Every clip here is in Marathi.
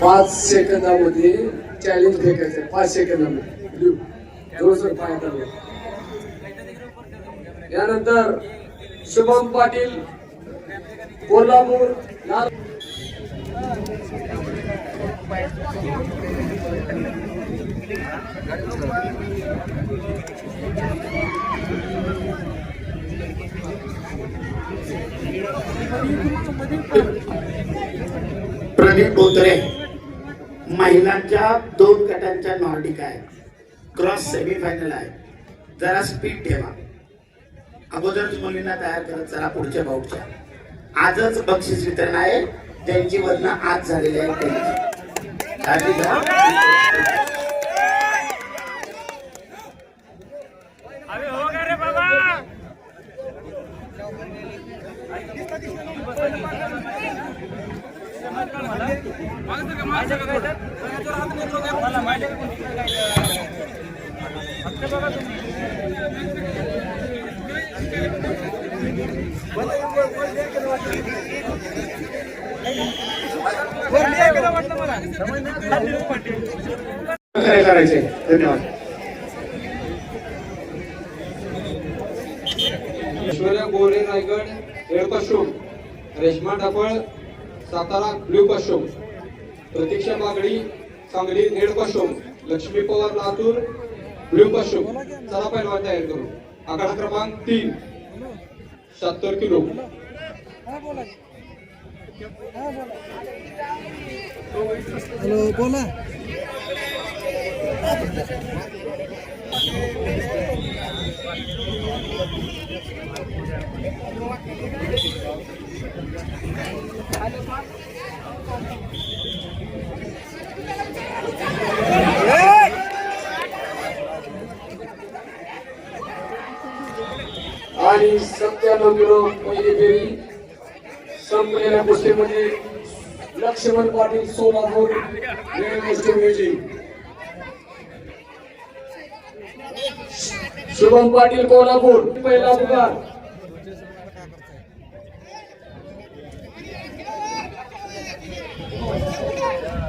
पाच सेकंदामध्ये चॅलेंज फेकायचं पाच सेकंदामध्ये. लिहू. पाय यानंतर शुभम पाटील कोल्हापूर लाल प्रदीप बोतरे महिलांच्या दोन गटांच्या नॉर्डिक आहे क्रॉस सेमीफायनल आहे. जरा स्पीड ठेवा. अगोदरच मुलींना तयार करत चला पुढच्या भाऊच्या आजच बक्षीस वितरण आहे. त्यांची वजन आज झालेली आहे. करायचे धन्यवाद Aishwarya Gore Raigad red Reshma Dhapal Satara blue costume Pratiksha Bagadi Sangli red costume Lakshmi Pawar Latur blue costume चला पहिलवान तयार करू. आकडा क्रमांक तीन. शहात्तर किलो. आणि सत्त्याण्णव किलो पहिली फेरी. संपलेल्या लक्ष्मण पाटील सोलापूर शुभम पाटील कोल्हापूर पहिला पुकार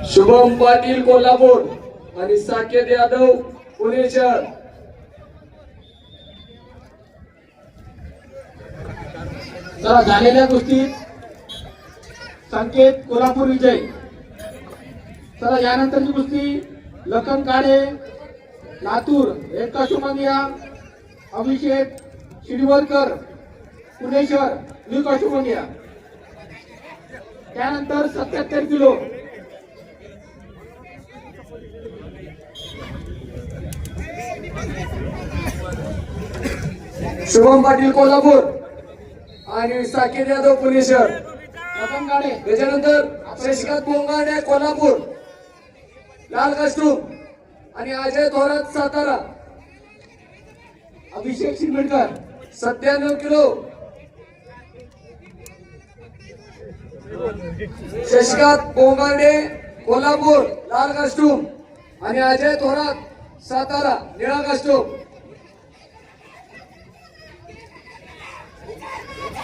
शुभम पाटील कोल्हापूर आणि साकेत यादव पुणे शहर चला झालेल्या गोष्टीत संकेत कोल्हापूर विजय. चला यानंतरची कुस्ती लखन काळे लातूर रेखा शुमंगिया अभिषेक शिडवलकर पुणेश्वर शहर शुमंगिया त्यानंतर सत्याहत्तर किलो. शुभम पाटील कोल्हापूर. आणि साकेत यादव पुणे शहर. लखन त्याच्यानंतर शशिकांत पोंगाडे कोल्हापूर लाल कस्टूम आणि अजय थोरात सातारा. अभिषेक शिरमेडकर सत्त्याण्णव किलो. शशिकांत पोंगाडे कोल्हापूर लाल कस्टूम आणि अजय थोरात सातारा निळा कस्टूम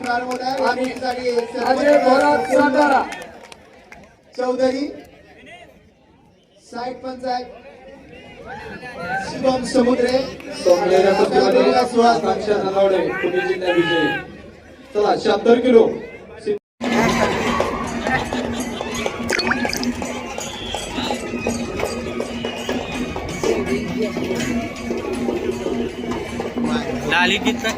प्रारंभ चौधरी साईड पंचायत शुभम समुद्रे सुहास आकांक्षा नलावडे पुणे चला शहात्तर किलो. लाली कितना?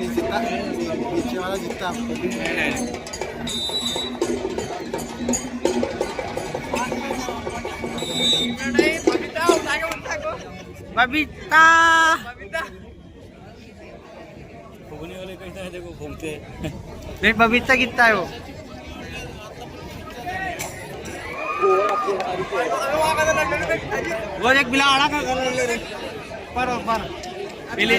लाल नहीं जीता नीचे वाला जीता बबिता रेट बबीचा कितना है. वो वो एक बिला आड़ा का पर पर पहले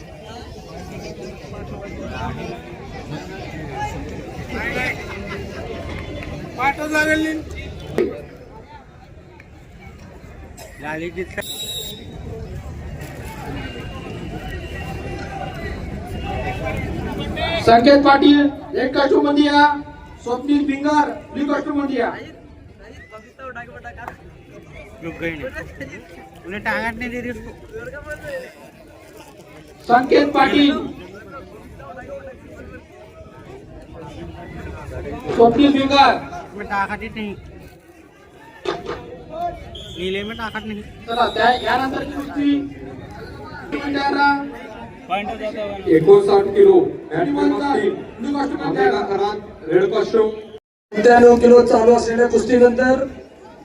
संकेत पाटील एक कस्टममध्ये या. स्वप्नील भिंगार ब्ल्यू कस्टममध्ये या. रही उसको संकेत पाटील. स्वप्नील भिंगार में ताकत ही नहीं। नीले में ताकत नहीं। चला त्या यानंतरची कुस्ती मंडारा एकोणसाठ किलो। रेड कॉस्ट्युम त्र्याण्णव किलो चालू असलेल्या कुस्तीनंतर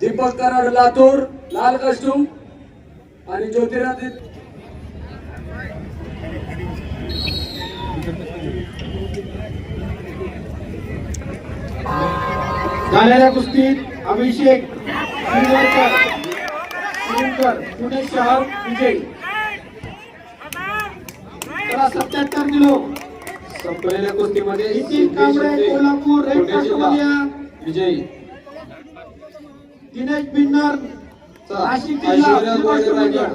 दीपक कराड लातूर लाल कस्टूम आणि ज्योतिरादित्य. झालेल्या कुस्तीत अभिषेक शिरवळकर पुणे शहर विजय. त्याला सत्याहत्तर किलो. संपलेल्या कुस्तीमध्ये नितीन कांबळे कोल्हापूर रेड विजयी. दिनेश बिन्नर नाशिक जिल्हा